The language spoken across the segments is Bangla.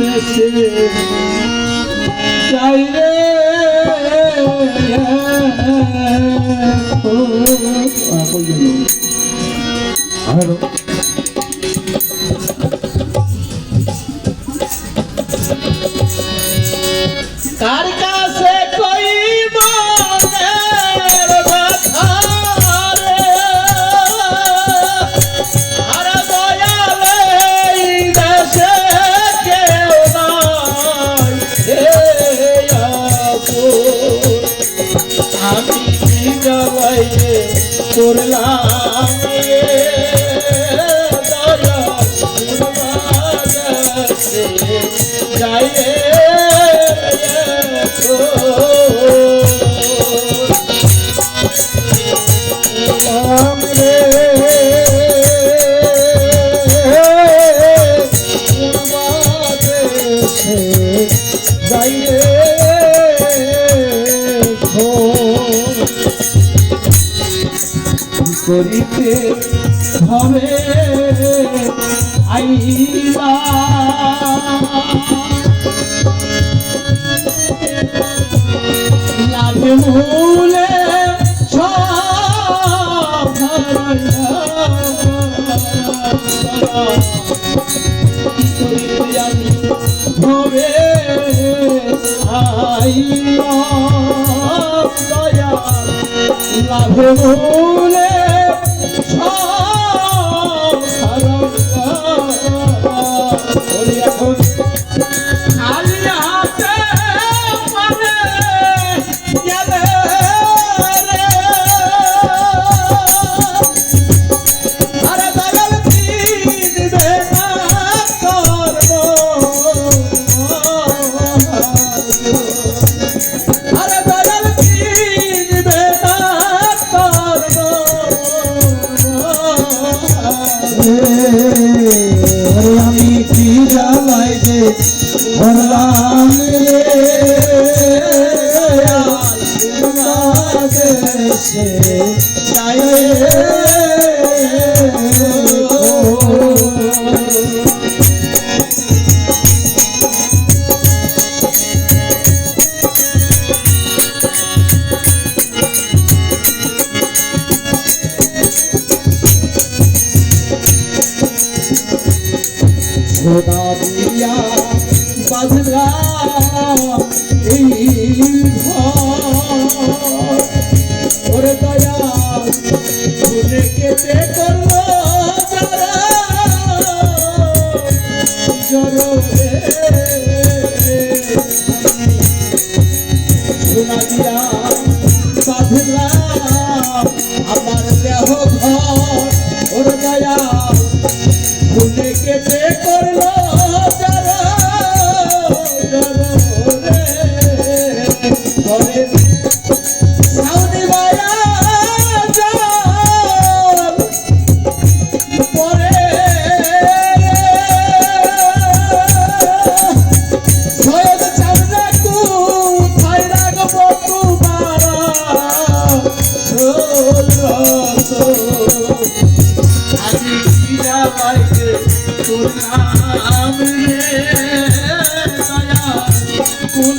পেতে চাই রে। হ্যালো। তোর নাম যাই করিতে হবে আইবা। লাগে মূলে হবে আইবা লাভ মূলে কাছে দিয়া বাজরা এই ঘর। আমাকে শুনাম রে দয়া কোন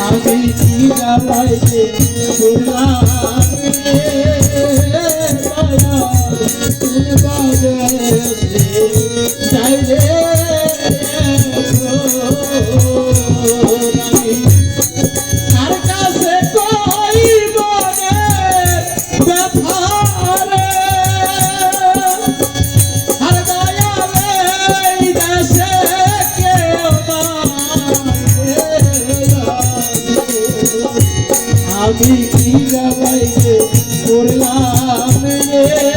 আমি কি জ্বালাইতে দয়া জামাইকে করলাম রে।